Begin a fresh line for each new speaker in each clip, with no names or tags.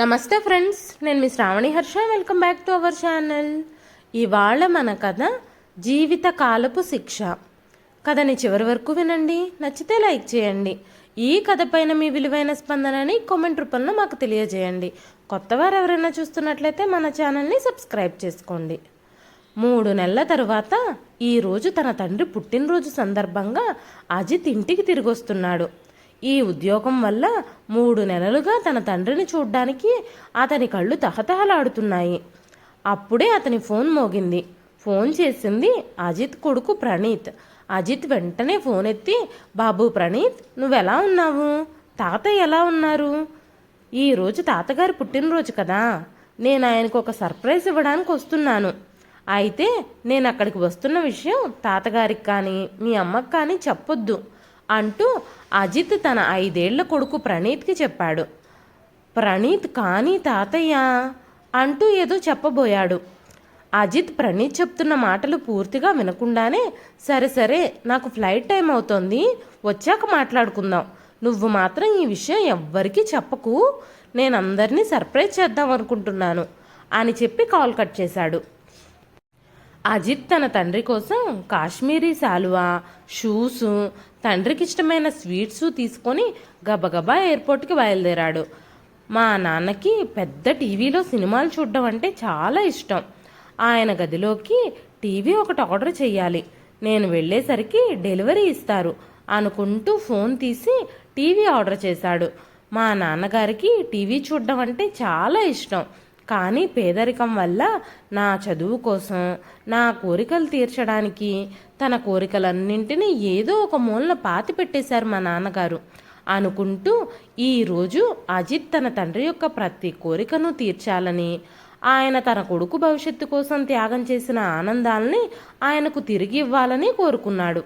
నమస్తే ఫ్రెండ్స్ నేను మీ Sravani Harsha. Welcome back to our channel ఇవాళ మన కథ జీవిత కాలపు శిక్ష. కథని చివరి వరకు వినండి నచ్చితే లైక్ చేయండి. ఈ కథ పైన మీ విలువైన స్పందనని కామెంట్ రూపంలో మాకు తెలియజేయండి. కొత్తవారు ఎవరైనా చూస్తున్నట్లయితే మన ఛానల్ని సబ్స్క్రైబ్ చేసుకోండి. మూడు నెలల తరువాత ఈరోజు తన తండ్రి పుట్టినరోజు సందర్భంగా అజిత్ ఇంటికి తిరిగి వస్తున్నాడు ఈ ఉద్యోగం వల్ల మూడు నెలలుగా తన తండ్రిని చూడ్డానికి అతని కళ్ళు తహతహలాడుతున్నాయి. అప్పుడే అతని ఫోన్ మోగింది. ఫోన్ చేసింది అజిత్ కొడుకు ప్రణీత్. అజిత్ వెంటనే ఫోన్ ఎత్తి బాబు ప్రణీత్ నువ్వెలా ఉన్నావు? తాతయ్య ఎలా ఉన్నారు? ఈరోజు తాతగారి పుట్టినరోజు కదా. నేను ఆయనకు ఒక సర్ప్రైజ్ ఇవ్వడానికి వస్తున్నాను. అయితే నేను అక్కడికి వస్తున్న విషయం తాతగారికి కానీ మీ అమ్మకి కానీ చెప్పొద్దు. అంటూ అజిత్ తన ఐదేళ్ళ కొడుకు ప్రణీత్కి చెప్పాడు. ప్రణీత్ కానీ తాతయ్య అంటూ ఏదో చెప్పబోయాడు. అజిత్ ప్రణీత్ చెప్తున్న మాటలు పూర్తిగా వినకుండానే సరే సరే నాకు ఫ్లైట్ టైం అవుతోంది వచ్చాక మాట్లాడుకుందాం. నువ్వు మాత్రం ఈ విషయం ఎవ్వరికీ చెప్పకు నేను అందరినీ సర్ప్రైజ్ చేద్దాం అనుకుంటున్నాను అని చెప్పి కాల్ కట్ చేశాడు. అజిత్ తన తండ్రి కోసం కాశ్మీరీ శాలువా షూస్ తండ్రికి ఇష్టమైన స్వీట్స్ తీసుకొని గబగబా ఎయిర్పోర్ట్కి బయలుదేరాడు. మా నాన్నకి పెద్ద టీవీలో సినిమాలు చూడడం అంటే చాలా ఇష్టం. ఆయన గదిలోకి టీవీ ఒకటి ఆర్డర్ చేయాలి నేను వెళ్ళేసరికి డెలివరీ ఇస్తారు అనుకుంటూ ఫోన్ తీసి టీవీ ఆర్డర్ చేశాడు. మా నాన్నగారికి టీవీ చూడడం అంటే చాలా ఇష్టం. కానీ పేదరికం వల్ల నా చదువు కోసం నా కోరికలు తీర్చడానికి తన కోరికలన్నింటినీ ఏదో ఒక మూలన పాతి పెట్టేశారు మా నాన్నగారు. అనుకుంటూ ఈరోజు అజిత్ తన తండ్రి యొక్క ప్రతి కోరికను తీర్చాలని ఆయన తన కొడుకు భవిష్యత్తు కోసం త్యాగం చేసిన ఆనందాల్ని ఆయనకు తిరిగి ఇవ్వాలని కోరుకున్నాడు.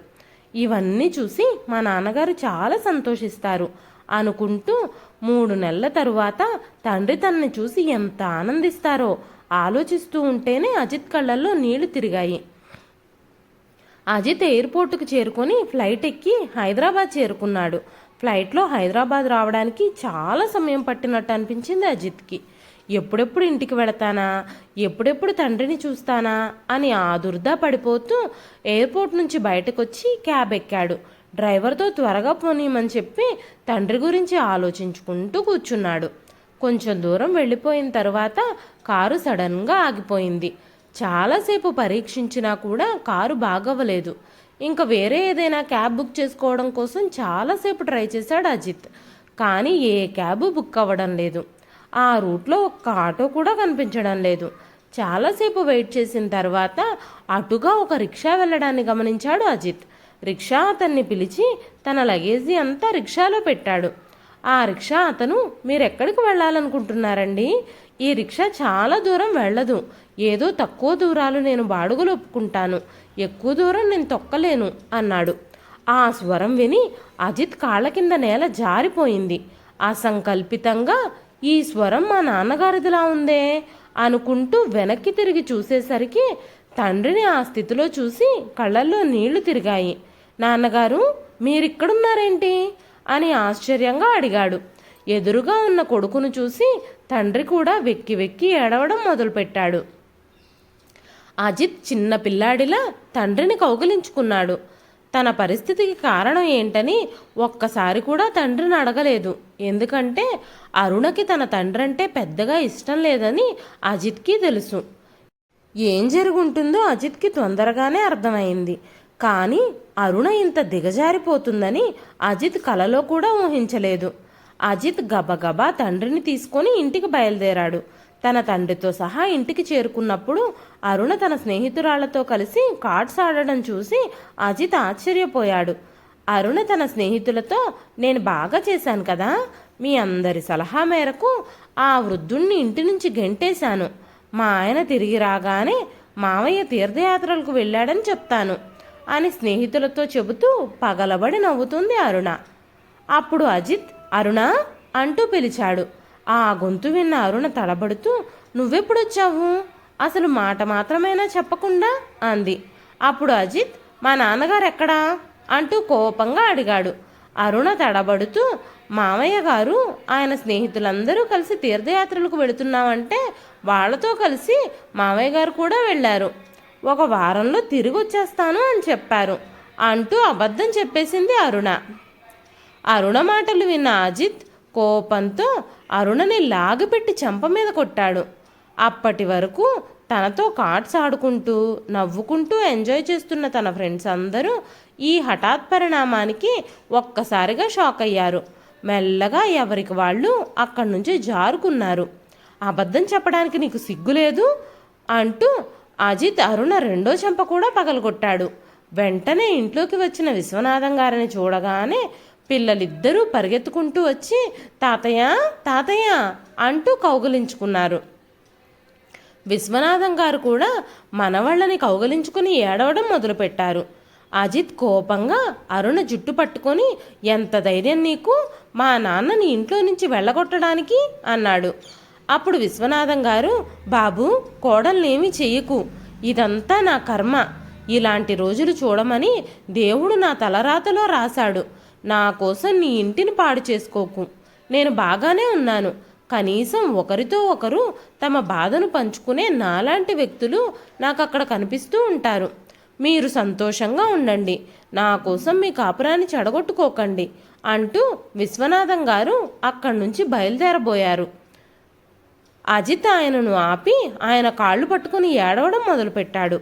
ఇవన్నీ చూసి మా నాన్నగారు చాలా సంతోషిస్తారు. అనుకుంటూ మూడు నెలల తరువాత తండ్రి తనని చూసి ఎంత ఆనందిస్తారో ఆలోచిస్తూ ఉంటేనే అజిత్ కళ్ళల్లో నీళ్ళు తిరిగాయి. అజిత్ ఎయిర్పోర్టుకు చేరుకొని ఫ్లైట్ ఎక్కి హైదరాబాద్ చేరుకున్నాడు. ఫ్లైట్లో హైదరాబాద్ రావడానికి చాలా సమయం పట్టినట్టు అనిపించింది అజిత్కి. ఎప్పుడెప్పుడు ఇంటికి వెళతానా? ఎప్పుడెప్పుడు తండ్రిని చూస్తానా? అని ఆదుర్దా పడిపోతూ ఎయిర్పోర్ట్ నుంచి బయటకొచ్చి క్యాబ్ ఎక్కాడు. డ్రైవర్తో త్వరగా పోనీయమని చెప్పి తండ్రి గురించి ఆలోచించుకుంటూ కూర్చున్నాడు. కొంచెం దూరం వెళ్ళిపోయిన తర్వాత కారు సడన్గా ఆగిపోయింది. చాలాసేపు పరీక్షించినా కూడా కారు బాగవ్వలేదు. ఇంకా వేరే ఏదైనా క్యాబ్ బుక్ చేసుకోవడం కోసం చాలాసేపు ట్రై చేశాడు అజిత్. కానీ ఏ క్యాబ్ బుక్ అవ్వడం లేదు. ఆ రూట్లో ఒక్క ఆటో కూడా కనిపించడం లేదు. చాలాసేపు వెయిట్ చేసిన తర్వాత అటుగా ఒక రిక్షా వెళ్ళడాన్ని గమనించాడు అజిత్. రిక్షా అతన్ని పిలిచి తన లగేజీ అంతా రిక్షాలో పెట్టాడు. ఆ రిక్షా అతను మీరెక్కడికి వెళ్ళాలనుకుంటున్నారండి? ఈ రిక్షా చాలా దూరం వెళ్ళదు. ఏదో తక్కువ దూరాలు నేను బాడుగులు ఒప్పుకుంటాను. ఎక్కువ దూరం నేను తొక్కలేను అన్నాడు. ఆ స్వరం విని అజిత్ కాళ్ళ కింద నేల జారిపోయింది. అసంకల్పితంగా ఈ స్వరం మా నాన్నగారిదిలా ఉందే? అనుకుంటూ వెనక్కి తిరిగి చూసేసరికి తండ్రిని ఆ స్థితిలో చూసి కళ్ళల్లో నీళ్ళు తిరిగాయి. నాన్నగారు మీరిక్కడున్నారేంటి? అని ఆశ్చర్యంగా అడిగాడు. ఎదురుగా ఉన్న కొడుకును చూసి తండ్రి కూడా వెక్కి వెక్కి ఏడవడం మొదలుపెట్టాడు. అజిత్ చిన్న పిల్లాడిలా తండ్రిని కౌగిలించుకున్నాడు. తన పరిస్థితికి కారణం ఏంటని ఒక్కసారి కూడా తండ్రిని అడగలేదు. ఎందుకంటే అరుణకి తన తండ్రి అంటే పెద్దగా ఇష్టం లేదని అజిత్కి తెలుసు. ఏం జరుగుంటుందో అజిత్కి తొందరగానే అర్థమైంది. కానీ అరుణ ఇంత దిగజారిపోతుందని అజిత్ కలలో కూడా ఊహించలేదు. అజిత్ గబగబా తండ్రిని తీసుకొని ఇంటికి బయలుదేరాడు. తన తండ్రితో సహా ఇంటికి చేరుకున్నప్పుడు అరుణ తన స్నేహితురాళ్ళతో కలిసి కార్డ్స్ ఆడడం చూసి అజిత్ ఆశ్చర్యపోయాడు. అరుణ తన స్నేహితులతో నేను బాగా చేశాను కదా మీ అందరి సలహా మేరకు ఆ వృద్ధుణ్ణి ఇంటి నుంచి గెంటేశాను. మా ఆయన తిరిగి రాగానే మావయ్య తీర్థయాత్రలకు వెళ్ళాడని చెప్తాను. అని స్నేహితులతో చెబుతూ పగలబడి నవ్వుతుంది అరుణ. అప్పుడు అజిత్ అరుణ అంటూ పిలిచాడు. ఆ గొంతు విన్న అరుణ తడబడుతూ నువ్వెప్పుడొచ్చావు? అసలు మాట మాత్రమేనా చెప్పకుండా? అంది. అప్పుడు అజిత్ మా నాన్నగారు ఎక్కడా అంటూ కోపంగా అడిగాడు. అరుణ తడబడుతూ మామయ్య గారు ఆయన స్నేహితులందరూ కలిసి తీర్థయాత్రలకు వెళుతున్నామంటే వాళ్ళతో కలిసి మామయ్య గారు కూడా వెళ్ళారు. ఒక వారంలో తిరిగి వచ్చేస్తాను అని చెప్పారు అంటూ అబద్ధం చెప్పేసింది అరుణ. అరుణ మాటలు విన్న అజిత్ కోపంతో అరుణని లాగిపెట్టి చెంప మీద కొట్టాడు. అప్పటి వరకు తనతో కార్డ్స్ ఆడుకుంటూ నవ్వుకుంటూ ఎంజాయ్ చేస్తున్న తన ఫ్రెండ్స్ అందరూ ఈ హఠాత్ పరిణామానికి ఒక్కసారిగా షాక్ అయ్యారు. మెల్లగా ఎవరికి వాళ్ళు అక్కడి నుంచి జారుకున్నారు. అబద్ధం చెప్పడానికి నీకు సిగ్గులేదు? అంటూ అజిత్ అరుణ రెండో చెంప కూడా పగలగొట్టాడు. వెంటనే ఇంట్లోకి వచ్చిన విశ్వనాథం గారిని చూడగానే పిల్లలిద్దరూ పరిగెత్తుకుంటూ వచ్చి తాతయ్య తాతయ్య అంటూ కౌగులించుకున్నారు. విశ్వనాథం గారు కూడా మనవాళ్ళని కౌగలించుకుని ఏడవడం మొదలుపెట్టారు. అజిత్ కోపంగా అరుణ జుట్టు పట్టుకొని ఎంత ధైర్యం నీకు? మా నాన్నని ఇంట్లో నుంచి వెళ్ళగొట్టడానికి అన్నాడు. అప్పుడు విశ్వనాథం గారు బాబు కోడల్నేమి చెయ్యకు. ఇదంతా నా కర్మ. ఇలాంటి రోజులు చూడమని దేవుడు నా తలరాతలో రాశాడు. నా కోసం నీ ఇంటిని పాడు చేసుకోకు. నేను బాగానే ఉన్నాను. కనీసం ఒకరితో ఒకరు తమ బాధను పంచుకునే నాలాంటి వ్యక్తులు నాకు అక్కడ కనిపిస్తూ ఉంటారు. మీరు సంతోషంగా ఉండండి. నా కోసం మీ కాపురాన్ని చెడగొట్టుకోకండి అంటూ విశ్వనాథం గారు అక్కడి నుంచి బయలుదేరబోయారు. అజిత్ ఆయనను ఆపి ఆయన కాళ్ళు పట్టుకుని ఏడవడం మొదలుపెట్టాడు.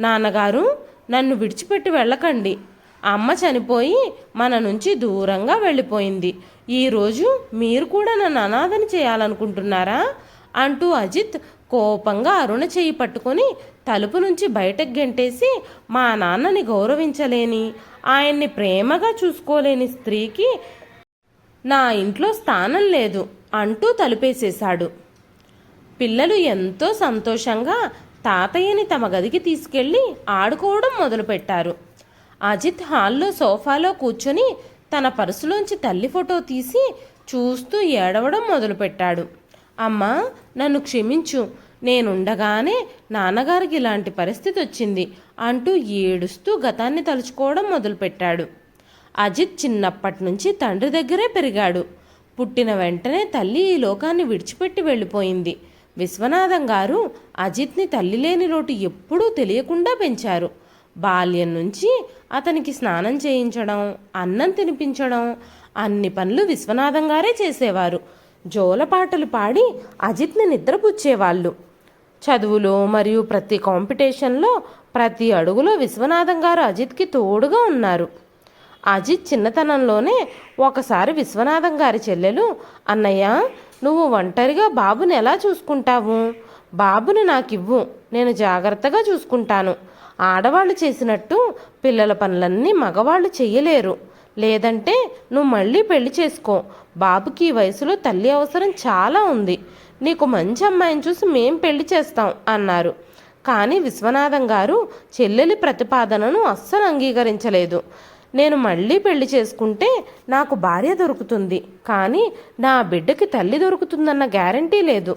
నాన్నగారు నన్ను విడిచిపెట్టి వెళ్ళకండి. అమ్మ చనిపోయి మన నుంచి దూరంగా వెళ్ళిపోయింది. ఈరోజు మీరు కూడా నన్ను అనాథని చేయాలనుకుంటున్నారా? అంటూ అజిత్ కోపంగా అరుణ చేయి పట్టుకొని తలుపు నుంచి బయటకు గెంటేసి మా నాన్నని గౌరవించలేని ఆయన్ని ప్రేమగా చూసుకోలేని స్త్రీకి నా ఇంట్లో స్థానం లేదు అంటూ తలుపేసేశాడు. పిల్లలు ఎంతో సంతోషంగా తాతయ్యని తమ గదికి తీసుకెళ్ళి ఆడుకోవడం మొదలుపెట్టారు. అజిత్ హాల్లో సోఫాలో కూర్చొని తన పర్సులోంచి తల్లి ఫోటో తీసి చూస్తూ ఏడవడం మొదలుపెట్టాడు. అమ్మా నన్ను క్షమించు. నేనుండగానే నాన్నగారికి ఇలాంటి పరిస్థితి వచ్చింది అంటూ ఏడుస్తూ గతాన్ని తలుచుకోవడం మొదలుపెట్టాడు. అజిత్ చిన్నప్పటి నుంచి తండ్రి దగ్గరే పెరిగాడు. పుట్టిన వెంటనే తల్లి ఈ లోకాన్ని విడిచిపెట్టి వెళ్ళిపోయింది. విశ్వనాథం గారు అజిత్ని తల్లి లేని లోటు ఎప్పుడూ తెలియకుండా పెంచారు. బాల్యం నుంచి అతనికి స్నానం చేయించడం అన్నం తినిపించడం అన్ని పనులు విశ్వనాథం గారే చేసేవారు. జోలపాటలు పాడి అజిత్ని నిద్రపుచ్చేవాళ్ళు. చదువులో మరియు ప్రతి కాంపిటీషన్లో ప్రతి అడుగులో విశ్వనాథం గారు అజిత్కి తోడుగా ఉన్నారు. అజిత్ చిన్నతనంలోనే ఒకసారి విశ్వనాథం గారి చెల్లెలు అన్నయ్య నువ్వు ఒంటరిగా బాబుని ఎలా చూసుకుంటావు? బాబుని నాకివ్వు. నేను జాగ్రత్తగా చూసుకుంటాను. ఆడవాళ్ళు చేసినట్టు పిల్లల పనులన్నీ మగవాళ్ళు చెయ్యలేరు. లేదంటే నువ్వు మళ్ళీ పెళ్ళి చేసుకో. బాబుకి ఈ వయసులో తల్లి అవసరం చాలా ఉంది. నీకు మంచి అమ్మాయిని చూసి మేం పెళ్ళి చేస్తాం అన్నారు. కానీ విశ్వనాథం గారు చెల్లెలి ప్రతిపాదనను అస్సలు అంగీకరించలేదు. నేను మళ్ళీ పెళ్ళి చేసుకుంటే నాకు భార్య దొరుకుతుంది. కానీ నా బిడ్డకి తల్లి దొరుకుతుందన్న గ్యారంటీ లేదు.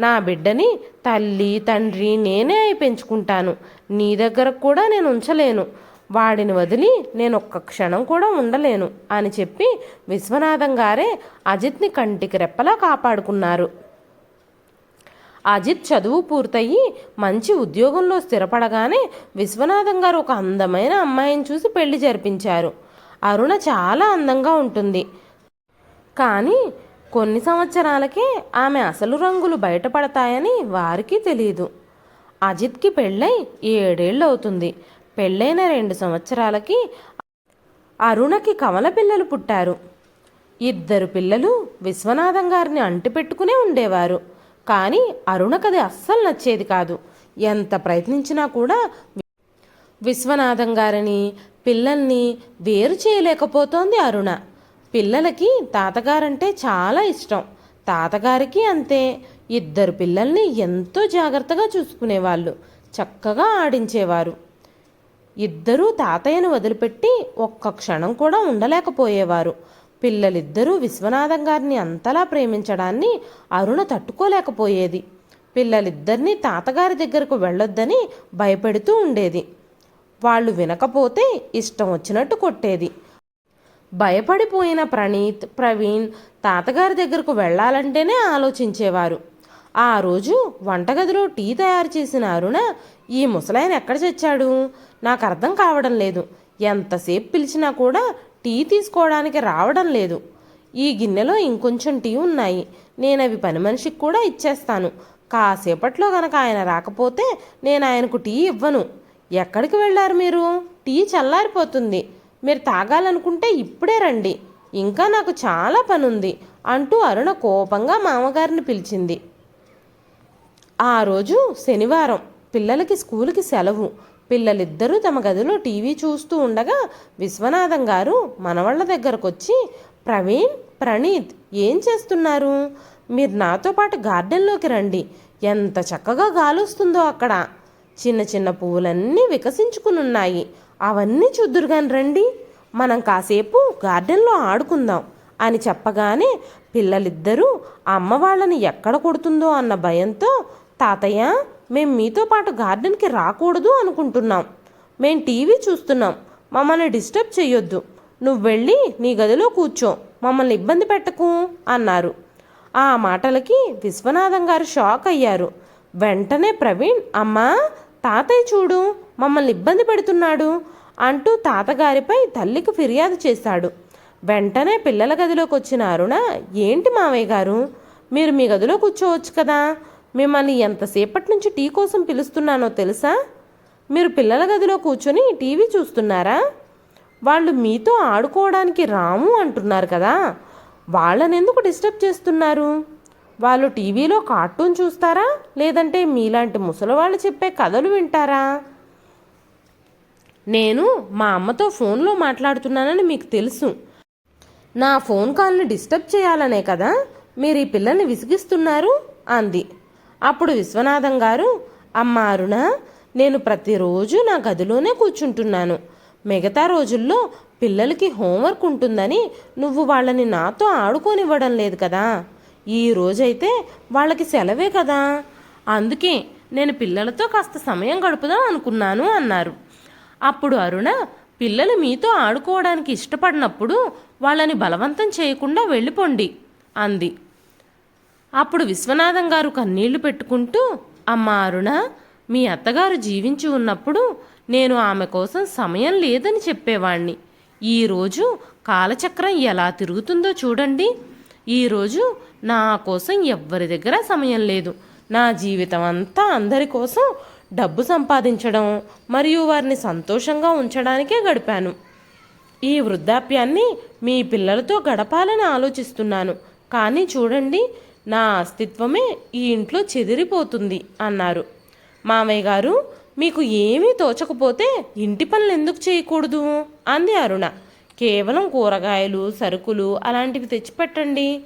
నా బిడ్డని తల్లి తండ్రి నేనే అయి పెంచుకుంటాను. నీ దగ్గర కూడా నేను ఉంచలేను. వాడిని వదిలి నేను ఒక్క క్షణం కూడా ఉండలేను అని చెప్పి విశ్వనాథం గారే అజిత్ని కంటికి రెప్పలా కాపాడుకున్నారు. అజిత్ చదువు పూర్తయి మంచి ఉద్యోగంలో స్థిరపడగానే విశ్వనాథం గారు ఒక అందమైన అమ్మాయిని చూసి పెళ్ళి జరిపించారు. అరుణ చాలా అందంగా ఉంటుంది. కానీ కొన్ని సంవత్సరాలకే ఆమె అసలు రంగులు బయటపడతాయని వారికి తెలియదు అజిత్కి పెళ్ళై ఏడేళ్ళు అవుతుంది పెళ్ళైన రెండు సంవత్సరాలకి అరుణకి కమల పిల్లలు పుట్టారు. ఇద్దరు పిల్లలు విశ్వనాథం గారిని అంటిపెట్టుకునే ఉండేవారు. కానీ అరుణకది అస్సలు నచ్చేది కాదు. ఎంత ప్రయత్నించినా కూడా విశ్వనాథం గారిని పిల్లల్ని వేరు చేయలేకపోతోంది అరుణ. పిల్లలకి తాతగారంటే చాలా ఇష్టం. తాతగారికి అంతే. ఇద్దరు పిల్లల్ని ఎంతో జాగ్రత్తగా చూసుకునేవాళ్ళు. చక్కగా ఆడించేవారు. ఇద్దరూ తాతయ్యను వదిలిపెట్టి ఒక్క క్షణం కూడా ఉండలేకపోయేవారు. పిల్లలిద్దరూ విశ్వనాథం గారిని అంతలా ప్రేమించడాన్ని అరుణ తట్టుకోలేకపోయేది. పిల్లలిద్దరినీ తాతగారి దగ్గరకు వెళ్ళొద్దని భయపెడుతూ ఉండేది. వాళ్ళు వినకపోతే ఇష్టం వచ్చినట్టు కొట్టేది. భయపడిపోయిన ప్రణీత్ ప్రవీణ్ తాతగారి దగ్గరకు వెళ్ళాలంటేనే ఆలోచించేవారు. ఆ రోజు వంటగదిలో టీ తయారు చేసిన అరుణ ఈ ముసలాయన ఎక్కడ చచ్చాడు? నాకు అర్థం కావడం లేదు. ఎంతసేపు పిలిచినా కూడా టీ తీసుకోవడానికి రావడం లేదు. ఈ గిన్నెలో ఇంకొంచెం టీ ఉన్నాయి. నేను అవి పని మనిషికి కూడా ఇచ్చేస్తాను. కాసేపట్లో గనక ఆయన రాకపోతే నేను ఆయనకు టీ ఇవ్వను. ఎక్కడికి వెళ్ళారు మీరు? టీ చల్లారిపోతుంది. మీరు తాగాలనుకుంటే ఇప్పుడే రండి. ఇంకా నాకు చాలా పనుంది అంటూ అరుణ కోపంగా మామగారిని పిలిచింది. ఆ రోజు శనివారం. పిల్లలకి స్కూల్కి సెలవు. పిల్లలిద్దరూ తమ గదిలో టీవీ చూస్తూ ఉండగా విశ్వనాథం గారు మనవళ్ళ దగ్గరకు వచ్చి ప్రవీణ్ ప్రణీత్ ఏం చేస్తున్నారు? మీరు నాతో పాటు గార్డెన్లోకి రండి. ఎంత చక్కగా గాలొస్తుందో అక్కడ. చిన్న చిన్న పువ్వులన్నీ వికసించుకునున్నాయి. అవన్నీ చూద్దురుగాని రండి. మనం కాసేపు గార్డెన్లో ఆడుకుందాం అని చెప్పగానే పిల్లలిద్దరూ అమ్మ వాళ్ళని ఎక్కడ కొడుతుందో అన్న భయంతో తాతయ్య మేం మీతో పాటు గార్డెన్కి రాకూడదు అనుకుంటున్నాం. మేం టీవీ చూస్తున్నాం. మమ్మల్ని డిస్టర్బ్ చేయొద్దు నువ్వు వెళ్ళి నీ గదిలో కూర్చో. మమ్మల్ని ఇబ్బంది పెట్టకు అన్నారు. ఆ మాటలకి విశ్వనాథం గారు షాక్ అయ్యారు. వెంటనే ప్రవీణ్ అమ్మా తాతయ్య చూడు మమ్మల్ని ఇబ్బంది పెడుతున్నాడు అంటూ తాతగారిపై తల్లికి ఫిర్యాదు చేశాడు. వెంటనే పిల్లల గదిలోకి వచ్చిన అరుణ ఏంటి మావయ్య గారు? మీరు మీ గదిలో కూర్చోవచ్చు కదా? మిమ్మల్ని ఎంతసేపటి నుంచి టీ కోసం పిలుస్తున్నానో తెలుసా? మీరు పిల్లల గదిలో కూర్చొని టీవీ చూస్తున్నారా? వాళ్ళు మీతో ఆడుకోవడానికి రాము అంటున్నారు కదా. వాళ్ళని ఎందుకు డిస్టర్బ్ చేస్తున్నారు? వాళ్ళు టీవీలో కార్టూన్ చూస్తారా? లేదంటే మీలాంటి ముసలివాళ్ళు చెప్పే కథలు వింటారా? నేను మా అమ్మతో ఫోన్లో మాట్లాడుతున్నానని మీకు తెలుసు. నా ఫోన్ కాల్ని డిస్టర్బ్ చేయాలనే కదా. మీరు ఈ పిల్లల్ని విసిగిస్తున్నారు? అంది. అప్పుడు విశ్వనాథం గారు అమ్మ అరుణ నేను ప్రతిరోజు నా గదిలోనే కూర్చుంటున్నాను. మిగతా రోజుల్లో పిల్లలకి హోంవర్క్ ఉంటుందని నువ్వు వాళ్ళని నాతో ఆడుకోనివ్వడం లేదు కదా. ఈ రోజైతే వాళ్ళకి సెలవే కదా. అందుకే నేను పిల్లలతో కాస్త సమయం గడుపుదాం అనుకున్నాను అన్నారు. అప్పుడు అరుణ పిల్లలు మీతో ఆడుకోవడానికి ఇష్టపడినప్పుడు వాళ్ళని బలవంతం చేయకుండా వెళ్ళిపోండి అంది. అప్పుడు విశ్వనాథం గారు కన్నీళ్ళు పెట్టుకుంటూ అమ్మ అరుణ మీ అత్తగారు జీవించి ఉన్నప్పుడు నేను ఆమె కోసం సమయం లేదని చెప్పేవాణ్ణి. ఈరోజు కాలచక్రం ఎలా తిరుగుతుందో చూడండి. ఈరోజు నా కోసం ఎవ్వరి దగ్గర సమయం లేదు. నా జీవితం అంతా అందరి కోసం డబ్బు సంపాదించడం మరియు వారిని సంతోషంగా ఉంచడానికే గడిపాను. ఈ వృద్ధాప్యాన్ని మీ పిల్లలతో గడపాలని ఆలోచిస్తున్నాను. కానీ చూడండి నా అస్తిత్వమే ఈ ఇంట్లో చెదిరిపోతుంది అన్నారు. మామయ్య గారు మీకు ఏమీ తోచకపోతే ఇంటి పనులు ఎందుకు చేయకూడదు? అంది అరుణ. కేవలం కూరగాయలు సరుకులు అలాంటివి తెచ్చిపెట్టండి.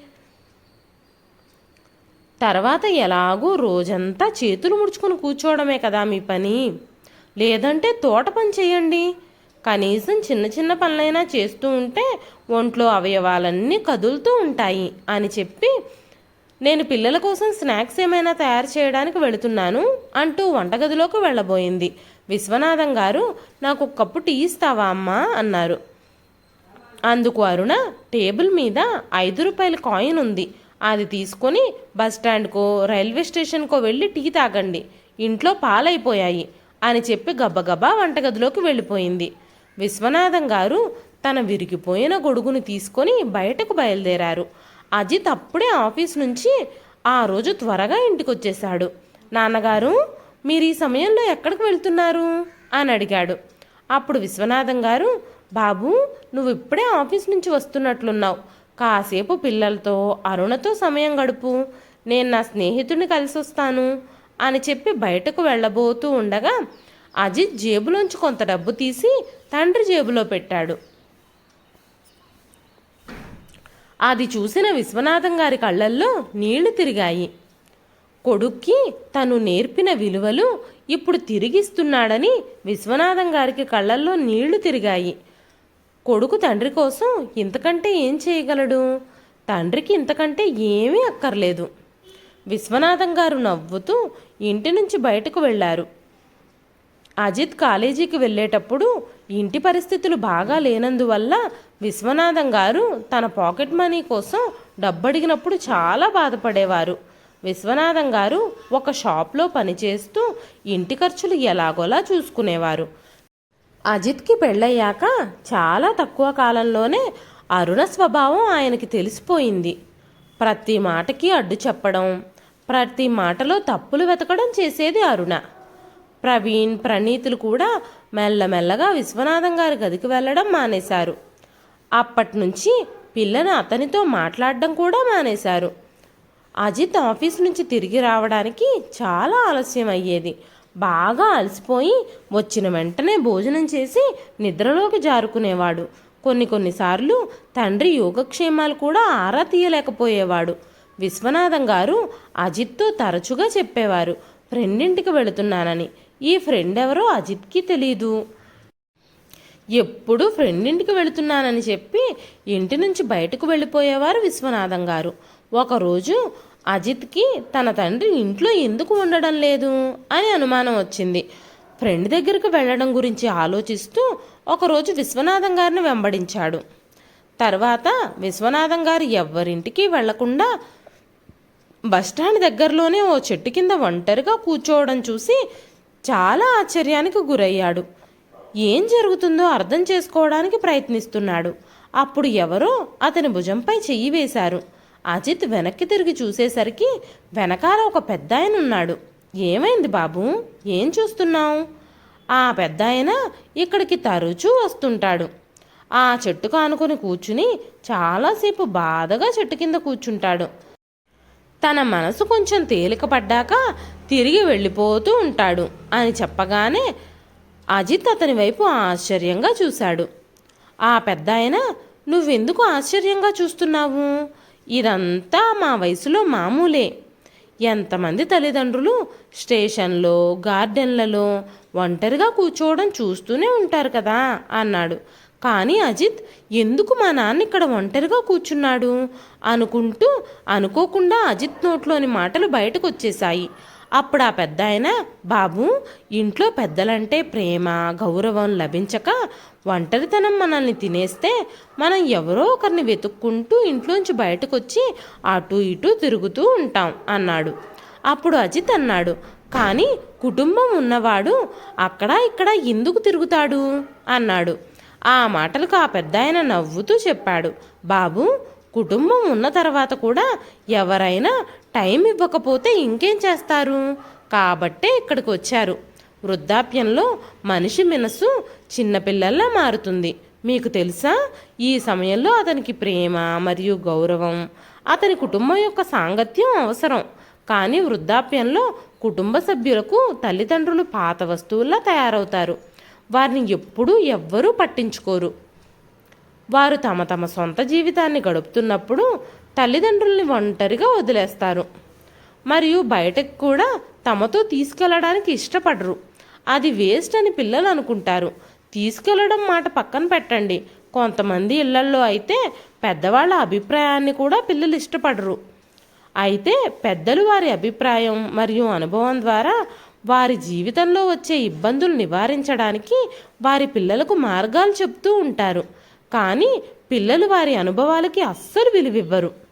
తర్వాత ఎలాగూ రోజంతా చేతులు ముడుచుకుని కూర్చోవడమే కదా మీ పని? లేదంటే తోట పని చేయండి. కనీసం చిన్న చిన్న పనులైనా చేస్తూ ఉంటే ఒంట్లో అవయవాలన్నీ కదులుతూ ఉంటాయి అని చెప్పి నేను పిల్లల కోసం స్నాక్స్ ఏమైనా తయారు చేయడానికి వెళుతున్నాను అంటూ వంటగదిలోకి వెళ్ళబోయింది. విశ్వనాథం గారు నాకు ఒక కప్పు టీ ఇస్తావా అమ్మా? అన్నారు. అందుకు అరుణ టేబుల్ మీద ఐదు రూపాయల కాయిన్ ఉంది. అది తీసుకొని బస్ రైల్వే స్టేషన్కో వెళ్ళి టీ తాగండి. ఇంట్లో పాలైపోయాయి అని చెప్పి గబగబా వంటగదిలోకి వెళ్ళిపోయింది. విశ్వనాథం గారు తన విరిగిపోయిన గొడుగును తీసుకొని బయటకు బయలుదేరారు. అజిత్ అప్పుడే ఆఫీస్ నుంచి ఆ రోజు త్వరగా ఇంటికి వచ్చేశాడు నాన్నగారు మీరు ఈ సమయంలో ఎక్కడికి వెళ్తున్నారు? అని అడిగాడు. అప్పుడు విశ్వనాథం గారు బాబు నువ్వు ఇప్పుడే ఆఫీస్ నుంచి వస్తున్నట్లున్నావు. కాసేపు పిల్లలతో అరుణతో సమయం గడుపు. నేను నా స్నేహితుడిని కలిసి వస్తాను అని చెప్పి బయటకు వెళ్ళబోతూ ఉండగా అజిత్ జేబులోంచి కొంత డబ్బు తీసి తండ్రి జేబులో పెట్టాడు. అది చూసిన విశ్వనాథం గారి కళ్ళల్లో నీళ్ళు తిరిగాయి. కొడుక్కి తను నేర్పిన విలువలు ఇప్పుడు తిరిగిస్తున్నాడని విశ్వనాథం గారికి కళ్ళల్లో నీళ్ళు తిరిగాయి. కొడుకు తండ్రి కోసం ఇంతకంటే ఏం చేయగలడు? తండ్రికి ఇంతకంటే ఏమీ అక్కర్లేదు. విశ్వనాథం గారు నవ్వుతూ ఇంటి నుంచి బయటకు వెళ్ళారు అజిత్ కాలేజీకి వెళ్ళేటప్పుడు ఇంటి పరిస్థితులు బాగా లేనందువల్ల విశ్వనాథం గారు తన పాకెట్ మనీ కోసం డబ్బడిగినప్పుడు చాలా బాధపడేవారు. విశ్వనాథం గారు ఒక షాప్లో పనిచేస్తూ ఇంటి ఖర్చులు ఎలాగోలా చూసుకునేవారు. అజిత్కి పెళ్ళయ్యాక చాలా తక్కువ కాలంలోనే అరుణ స్వభావం ఆయనకి తెలిసిపోయింది. ప్రతి మాటకి అడ్డు చెప్పడం ప్రతి మాటలో తప్పులు వెతకడం చేసేది అరుణ. ప్రవీణ్ ప్రణీతులు కూడా మెల్లమెల్లగా విశ్వనాథం గారి గదికి వెళ్ళడం మానేశారు. అప్పటినుంచి పిల్లను అతనితో మాట్లాడడం కూడా మానేశారు. అజిత్ ఆఫీస్ నుంచి తిరిగి రావడానికి చాలా ఆలస్యం అయ్యేది. బాగా అలసిపోయి వచ్చిన వెంటనే భోజనం చేసి నిద్రలోకి జారుకునేవాడు. కొన్ని కొన్నిసార్లు తండ్రి యోగక్షేమాలు కూడా ఆరా తీయలేకపోయేవాడు. విశ్వనాథం గారు అజిత్తో తరచుగా చెప్పేవారు ఫ్రెండింటికి వెళుతున్నానని. ఈ ఫ్రెండ్ ఎవరో అజిత్కి తెలీదు. ఎప్పుడూ ఫ్రెండ్ ఇంటికి వెళుతున్నానని చెప్పి ఇంటి నుంచి బయటకు వెళ్ళిపోయేవారు విశ్వనాథం గారు. ఒకరోజు అజిత్కి తన తండ్రి ఇంట్లో ఎందుకు ఉండడం లేదు అని అనుమానం వచ్చింది. ఫ్రెండ్ దగ్గరికి వెళ్ళడం గురించి ఆలోచిస్తూ ఒకరోజు విశ్వనాథం గారిని వెంబడించాడు. తర్వాత విశ్వనాథం గారు ఎవ్వరింటికి వెళ్ళకుండా బస్టాండ్ దగ్గరలోనే ఓ చెట్టు కింద ఒంటరిగా కూర్చోవడం చూసి చాలా ఆశ్చర్యానికి గురయ్యాడు. ఏం జరుగుతుందో అర్థం చేసుకోవడానికి ప్రయత్నిస్తున్నాడు. అప్పుడు ఎవరో అతని భుజంపై చెయ్యి వేశారు. అజిత్ వెనక్కి తిరిగి చూసేసరికి వెనకాల ఒక పెద్ద ఆయన ఉన్నాడు ఏమైంది బాబు? ఏం చూస్తున్నావు? ఆ పెద్ద ఆయన ఇక్కడికి తరచూ వస్తుంటాడు. ఆ చెట్టుకు ఆనుకొని కూర్చుని చాలాసేపు బాధగా చెట్టు కింద కూర్చుంటాడు. తన మనసు కొంచెం తేలిక పడ్డాక తిరిగి వెళ్ళిపోతూ ఉంటాడు అని చెప్పగానే అజిత్ అతని వైపు ఆశ్చర్యంగా చూశాడు. ఆ పెద్ద ఆయన నువ్వెందుకు ఆశ్చర్యంగా చూస్తున్నావు? ఇదంతా మా వయసులో మామూలే. ఎంతమంది తల్లిదండ్రులు స్టేషన్లో గార్డెన్లలో ఒంటరిగా కూర్చోవడం చూస్తూనే ఉంటారు కదా? అన్నాడు. కానీ అజిత్ ఎందుకు మా నాన్న ఇక్కడ ఒంటరిగా కూర్చున్నాడు? అనుకుంటూ అనుకోకుండా అజిత్ నోట్లోని మాటలు బయటకు వచ్చేశాయి అప్పుడు ఆ పెద్ద ఆయన బాబు ఇంట్లో పెద్దలంటే ప్రేమ గౌరవం లభించక ఒంటరితనం మనల్ని తినేస్తే మనం ఎవరో ఒకరిని వెతుక్కుంటూ ఇంట్లోంచి బయటకు వచ్చి అటు ఇటు తిరుగుతూ ఉంటాం అన్నాడు. అప్పుడు అజిత్ అన్నాడు కానీ కుటుంబం ఉన్నవాడు అక్కడ ఇక్కడ ఎందుకు తిరుగుతాడు? అన్నాడు. ఆ మాటలకు ఆ పెద్ద ఆయన నవ్వుతూ చెప్పాడు బాబు కుటుంబం ఉన్న తర్వాత కూడా ఎవరైనా టైం ఇవ్వకపోతే ఇంకేం చేస్తారు? కాబట్టే ఇక్కడికి వచ్చారు. వృద్ధాప్యంలో మనిషి మనసు చిన్నపిల్లల్లా మారుతుంది. మీకు తెలుసా? ఈ సమయంలో అతనికి ప్రేమ మరియు గౌరవం అతని కుటుంబం యొక్క సాంగత్యం అవసరం. కానీ వృద్ధాప్యంలో కుటుంబ సభ్యులకు తల్లిదండ్రులు పాత వస్తువుల్లా తయారవుతారు. వారిని ఎప్పుడూ ఎవ్వరూ పట్టించుకోరు. వారు తమ తమ సొంత జీవితాన్ని గడుపుతున్నప్పుడు తల్లిదండ్రుల్ని ఒంటరిగా వదిలేస్తారు. మరియు బయటకు కూడా తమతో తీసుకెళ్ళడానికి ఇష్టపడరు. అది వేస్ట్ అని పిల్లలు అనుకుంటారు. తీసుకెళ్ళడం మాట పక్కన పెట్టండి. కొంతమంది ఇళ్ళల్లో అయితే పెద్దవాళ్ళ అభిప్రాయాన్ని కూడా పిల్లలు ఇష్టపడరు. అయితే పెద్దలు వారి అభిప్రాయం మరియు అనుభవం ద్వారా వారి జీవితంలో వచ్చే ఇబ్బందులు నివారించడానికి వారి పిల్లలకు మార్గాలు చెప్తూ ఉంటారు. కానీ పిల్లలు వారి అనుభవాలకి అస్సలు విలువివ్వరు.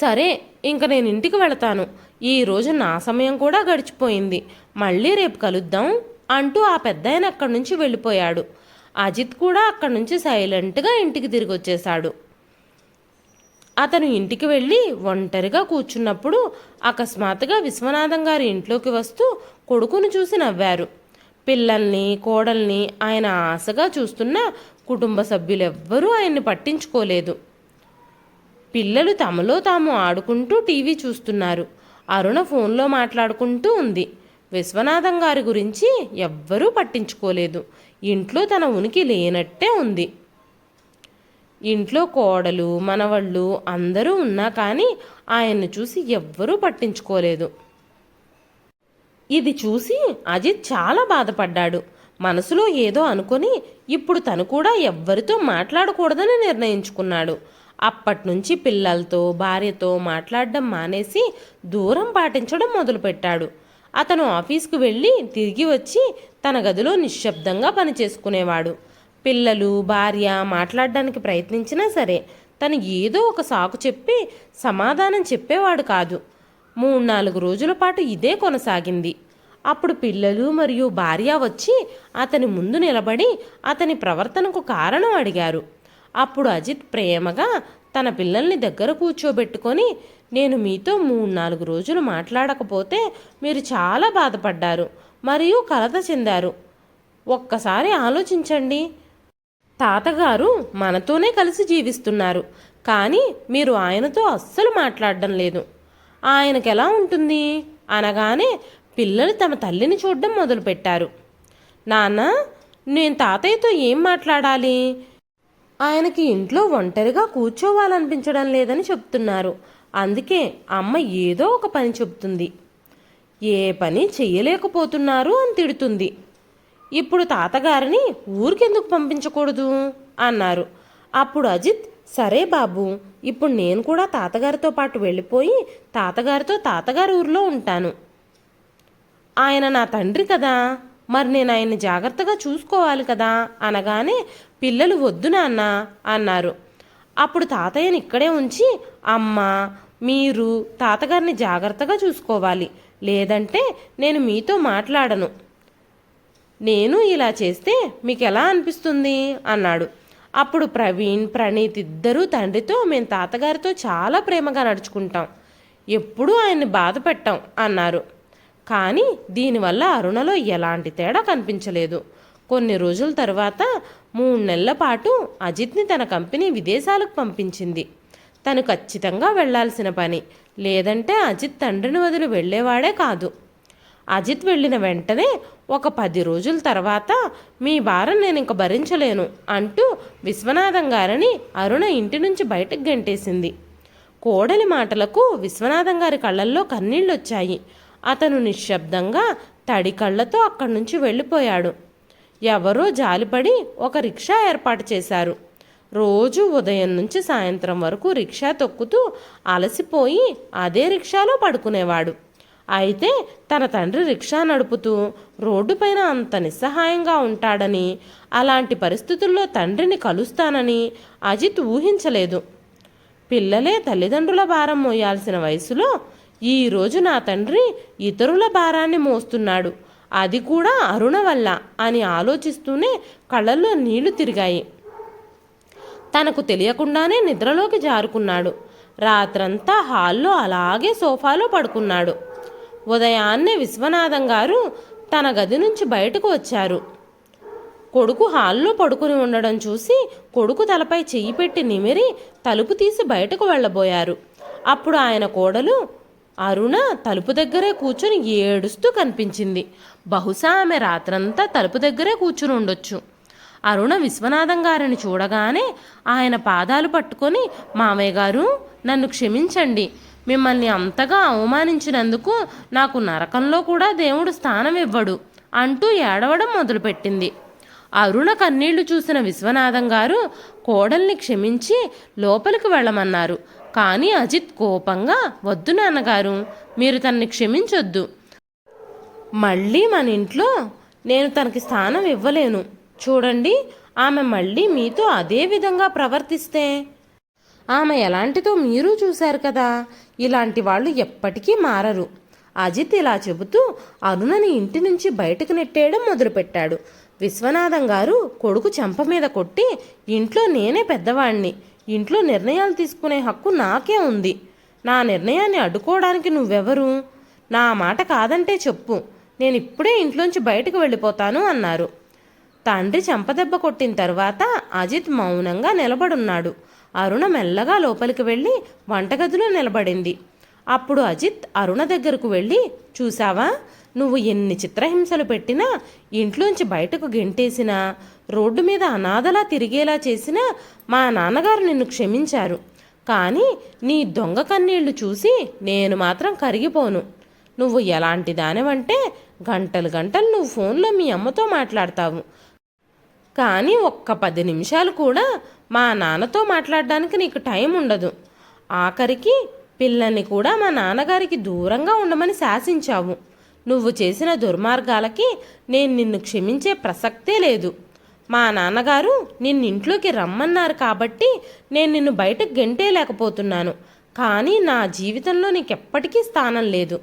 సరే ఇంక నేను ఇంటికి వెళతాను. ఈ రోజు నా సమయం కూడా గడిచిపోయింది. మళ్ళీ రేపు కలుద్దాం అంటూ ఆ పెద్దాయన అక్కడి నుంచి వెళ్ళిపోయాడు. అజిత్ కూడా అక్కడి నుంచి సైలెంట్గా ఇంటికి తిరిగి వచ్చేశాడు అతను ఇంటికి వెళ్ళి ఒంటరిగా కూర్చున్నప్పుడు అకస్మాత్తుగా విశ్వనాథం గారి ఇంట్లోకి వస్తూ కొడుకును చూసి నవ్వారు. పిల్లల్ని కోడల్ని ఆయన ఆశగా చూస్తున్న కుటుంబ సభ్యులెవ్వరూ ఆయన్ని పట్టించుకోలేదు. పిల్లలు తమలో తాము ఆడుకుంటూ టీవీ చూస్తున్నారు. అరుణ ఫోన్లో మాట్లాడుకుంటూ ఉంది. విశ్వనాథం గారి గురించి ఎవ్వరూ పట్టించుకోలేదు. ఇంట్లో తన ఉనికి లేనట్టే ఉంది. ఇంట్లో కోడలు మనవళ్ళు అందరూ ఉన్నా కానీ ఆయన్ను చూసి ఎవ్వరూ పట్టించుకోలేదు. ఇది చూసి అజిత్ చాలా బాధపడ్డాడు. మనసులో ఏదో అనుకొని ఇప్పుడు తను కూడా ఎవ్వరితో మాట్లాడకూడదని నిర్ణయించుకున్నాడు. అప్పటినుంచి పిల్లలతో భార్యతో మాట్లాడడం మానేసి దూరం పాటించడం మొదలుపెట్టాడు. అతను ఆఫీస్కు వెళ్ళి తిరిగి వచ్చి తన గదిలో నిశ్శబ్దంగా పనిచేసుకునేవాడు. పిల్లలు భార్య మాట్లాడడానికి ప్రయత్నించినా సరే తను ఏదో ఒక సాకు చెప్పి సమాధానం చెప్పేవాడు కాదు. మూడు నాలుగు రోజుల పాటు ఇదే కొనసాగింది. అప్పుడు పిల్లలు మరియు భార్య వచ్చి అతని ముందు నిలబడి అతని ప్రవర్తనకు కారణం అడిగారు. అప్పుడు అజిత్ ప్రేమగా తన పిల్లల్ని దగ్గర కూర్చోబెట్టుకొని నేను మీతో మూడు నాలుగు రోజులు మాట్లాడకపోతే మీరు చాలా బాధపడ్డారు మరియు కలత చెందారు. ఒక్కసారి ఆలోచించండి. తాతగారు మనతోనే కలిసి జీవిస్తున్నారు కానీ మీరు ఆయనతో అస్సలు మాట్లాడడం లేదు. ఆయనకు ఎలా ఉంటుంది? అనగానే పిల్లలు తమ తల్లిని చూడడం మొదలుపెట్టారు. నాన్న నేను తాతయ్యతో ఏం మాట్లాడాలి? ఆయనకి ఇంట్లో ఒంటరిగా కూర్చోవాలనిపించడం లేదని చెప్తున్నారు. అందుకే అమ్మ ఏదో ఒక పని చెప్తుంది ఏ పని చెయ్యలేకపోతున్నారు అని తిడుతుంది. ఇప్పుడు తాతగారిని ఊరికెందుకు పంపించకూడదు? అన్నారు. అప్పుడు అజిత్ సరే బాబు ఇప్పుడు నేను కూడా తాతగారితో పాటు వెళ్ళిపోయి తాతగారితో తాతగారి ఊరిలో ఉంటాను. ఆయన నా తండ్రి కదా. మరి నేను ఆయన్ని జాగ్రత్తగా చూసుకోవాలి కదా? అనగానే పిల్లలు వద్దు నాన్న అన్నారు. అప్పుడు తాతయ్యని ఇక్కడే ఉంచి అమ్మ మీరు తాతగారిని జాగ్రత్తగా చూసుకోవాలి లేదంటే నేను మీతో మాట్లాడను. నేను ఇలా చేస్తే మీకు ఎలా అనిపిస్తుంది? అన్నాడు. అప్పుడు ప్రవీణ్ ప్రణీత్ ఇద్దరూ తండ్రితో మేము తాతగారితో చాలా ప్రేమగా నడుచుకుంటాం. ఎప్పుడూ ఆయన్ని బాధ పెట్టాం అన్నారు. కానీ దీనివల్ల అరుణలో ఎలాంటి తేడా కనిపించలేదు. కొన్ని రోజుల తర్వాత మూడు నెలల పాటు అజిత్ని తన కంపెనీ విదేశాలకు పంపించింది. తను ఖచ్చితంగా వెళ్ళాల్సిన పని. లేదంటే అజిత్ తండ్రిని వదిలి వెళ్ళేవాడే కాదు. అజిత్ వెళ్ళిన వెంటనే ఒక పది రోజుల తర్వాత మీ భారం నేను ఇంక భరించలేను అంటూ విశ్వనాథం గారిని అరుణ ఇంటి నుంచి బయటకు గెంటేసింది. కోడలి మాటలకు విశ్వనాథం గారి కళ్ళల్లో కన్నీళ్ళొచ్చాయి. అతను నిశ్శబ్దంగా తడి కళ్ళతో అక్కడి నుంచి వెళ్ళిపోయాడు. ఎవరో జాలిపడి ఒక రిక్షా ఏర్పాటు చేశారు. రోజు ఉదయం నుంచి సాయంత్రం వరకు రిక్షా తొక్కుతూ అలసిపోయి అదే రిక్షాలో పడుకునేవాడు. అయితే తన తండ్రి రిక్షా నడుపుతూ రోడ్డుపైన అంత నిస్సహాయంగా ఉంటాడని అలాంటి పరిస్థితుల్లో తండ్రిని కలుస్తానని అజిత్ ఊహించలేదు. పిల్లలే తల్లిదండ్రుల భారం మోయాల్సిన వయసులో ఈరోజు నా తండ్రి ఇతరుల భారాన్ని మోస్తున్నాడు. అది కూడా అరుణ వల్ల అని ఆలోచిస్తూనే కళ్ళల్లో నీళ్ళు తిరిగాయి. తనకు తెలియకుండానే నిద్రలోకి జారుకున్నాడు. రాత్రంతా హాల్లో అలాగే సోఫాలో పడుకున్నాడు. ఉదయాన్నే విశ్వనాథం గారు తన గది నుంచి బయటకు వచ్చారు. కొడుకు హాల్లో పడుకుని ఉండడం చూసి కొడుకు తలపై చెయ్యి పెట్టి నిమిరి తలుపు తీసి బయటకు వెళ్ళబోయారు. అప్పుడు ఆయన కోడలు అరుణ తలుపు దగ్గరే కూర్చుని ఏడుస్తూ కనిపించింది. బహుశా ఆమె రాత్రంతా తలుపు దగ్గరే కూర్చుని ఉండొచ్చు. అరుణ విశ్వనాథం గారిని చూడగానే ఆయన పాదాలు పట్టుకొని మామయ్య గారు నన్ను క్షమించండి. మిమ్మల్ని అంతగా అవమానించినందుకు నాకు నరకంలో కూడా దేవుడు స్థానం ఇవ్వడు అంటూ ఏడవడం మొదలుపెట్టింది. అరుణ కన్నీళ్ళు చూసిన విశ్వనాథం గారు కోడల్ని క్షమించి లోపలికి వెళ్ళమన్నారు. కానీ అజిత్ కోపంగా వద్దు నాన్నగారు మీరు తనని క్షమించొద్దు. మళ్ళీ మన ఇంట్లో నేను తనకి స్థానం ఇవ్వలేను. చూడండి ఆమె మళ్ళీ మీతో అదే విధంగా ప్రవర్తిస్తే. ఆమె ఎలాంటిదో మీరు చూశారు కదా ఇలాంటి వాళ్ళు ఎప్పటికీ మారరు. అజిత్ ఇలా చెబుతూ అరుణని ఇంటి నుంచి బయటకు నెట్టేయడం మొదలుపెట్టాడు. విశ్వనాథం గారు కొడుకు చెంప మీద కొట్టి ఇంట్లో నేనే పెద్దవాణ్ణి. ఇంట్లో నిర్ణయాలు తీసుకునే హక్కు నాకే ఉంది. నా నిర్ణయాన్ని అడ్డుకోవడానికి నువ్వెవరు? నా మాట కాదంటే చెప్పు. నేను ఇప్పుడే ఇంట్లోంచి బయటకు వెళ్ళిపోతాను అన్నారు. తండ్రి చెంపదెబ్బ కొట్టిన తర్వాత అజిత్ మౌనంగా నిలబడున్నాడు. అరుణ మెల్లగా లోపలికి వెళ్ళి వంటగదిలో నిలబడింది. అప్పుడు అజిత్ అరుణ దగ్గరకు వెళ్ళి చూసావా నువ్వు ఎన్ని చిత్రహింసలు పెట్టినా ఇంట్లోంచి బయటకు గెంటేసినా రోడ్డు మీద అనాథలా తిరిగేలా చేసినా మా నాన్నగారు నిన్ను క్షమించారు. కానీ నీ దొంగ కన్నీళ్ళు చూసి నేను మాత్రం కరిగిపోను. నువ్వు ఎలాంటి దానివంటే గంటలు గంటలు నువ్వు ఫోన్లో మీ అమ్మతో మాట్లాడతావు. కానీ ఒక్క పది నిమిషాలు కూడా మా నాన్నతో మాట్లాడడానికి నీకు టైం ఉండదు. ఆఖరికి పిల్లల్ని కూడా మా నాన్నగారికి దూరంగా ఉండమని శాసించావు. నువ్వు చేసిన దుర్మార్గాలకి నేను నిన్ను క్షమించే ప్రసక్తే లేదు. మా నాన్నగారు నిన్నింట్లోకి రమ్మన్నారు కాబట్టి నేను నిన్ను బయటకు గెంటేయలేకపోతున్నాను. కానీ నా జీవితంలో నీకెప్పటికీ స్థానం లేదు.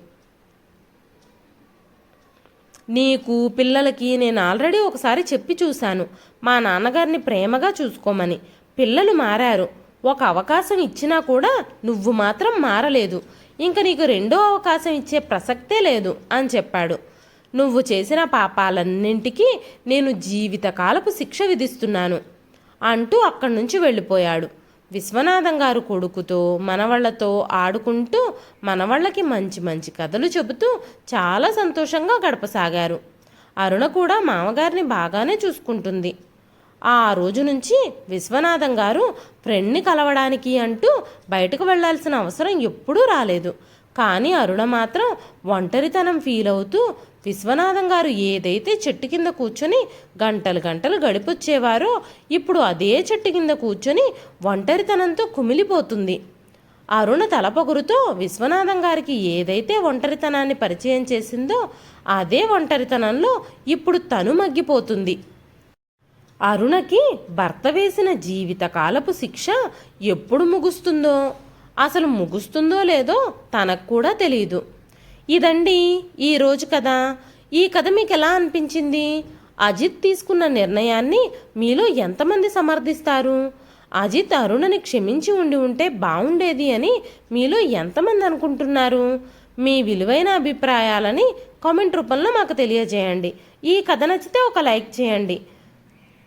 నీకు పిల్లలకి నేను ఆల్రెడీ ఒకసారి చెప్పి చూశాను. మా నాన్నగారిని ప్రేమగా చూసుకోమని. పిల్లలు మారారు. ఒక అవకాశం ఇచ్చినా కూడా నువ్వు మాత్రం మారలేదు. ఇంక నీకు రెండో అవకాశం ఇచ్చే ప్రసక్తే లేదు అని చెప్పాడు. నువ్వు చేసిన పాపాలన్నింటికీ నేను జీవితకాలపు శిక్ష విధిస్తున్నాను అంటూ అక్కడి నుంచి వెళ్ళిపోయాడు. విశ్వనాథం గారు కొడుకుతో మనవళ్ళతో ఆడుకుంటూ మనవళ్ళకి మంచి మంచి కథలు చెబుతూ చాలా సంతోషంగా గడపసాగారు. అరుణ కూడా మామగారిని బాగానే చూసుకుంటుంది. ఆ రోజు నుంచి విశ్వనాథం గారు ఫ్రెండ్ని కలవడానికి అంటూ బయటకు వెళ్ళాల్సిన అవసరం ఎప్పుడూ రాలేదు. కానీ అరుణ మాత్రం ఒంటరితనం ఫీల్ అవుతూ విశ్వనాథం గారు ఏదైతే చెట్టు కింద కూర్చొని గంటలు గంటలు గడిపొచ్చేవారో ఇప్పుడు అదే చెట్టు కింద కూర్చొని ఒంటరితనంతో కుమిలిపోతుంది. అరుణ తలపొగురుతో విశ్వనాథం గారికి ఏదైతే ఒంటరితనాన్ని పరిచయం చేసిందో అదే ఒంటరితనంలో ఇప్పుడు తను మగ్గిపోతుంది. అరుణకి భర్త వేసిన జీవితకాలపు శిక్ష ఎప్పుడు ముగుస్తుందో అసలు ముగుస్తుందో లేదో తనకు కూడా తెలియదు ఇదండి ఈరోజు కథ. ఈ కథ మీకు ఎలా అనిపించింది? అజిత్ తీసుకున్న నిర్ణయాన్ని మీలో ఎంతమంది సమర్థిస్తారు? అజిత్ అరుణని క్షమించి ఉండి ఉంటే బాగుండేది అని మీలో ఎంతమంది అనుకుంటున్నారు? మీ విలువైన అభిప్రాయాలని కామెంట్ రూపంలో మాకు తెలియజేయండి. ఈ కథ నచ్చితే ఒక లైక్ చేయండి.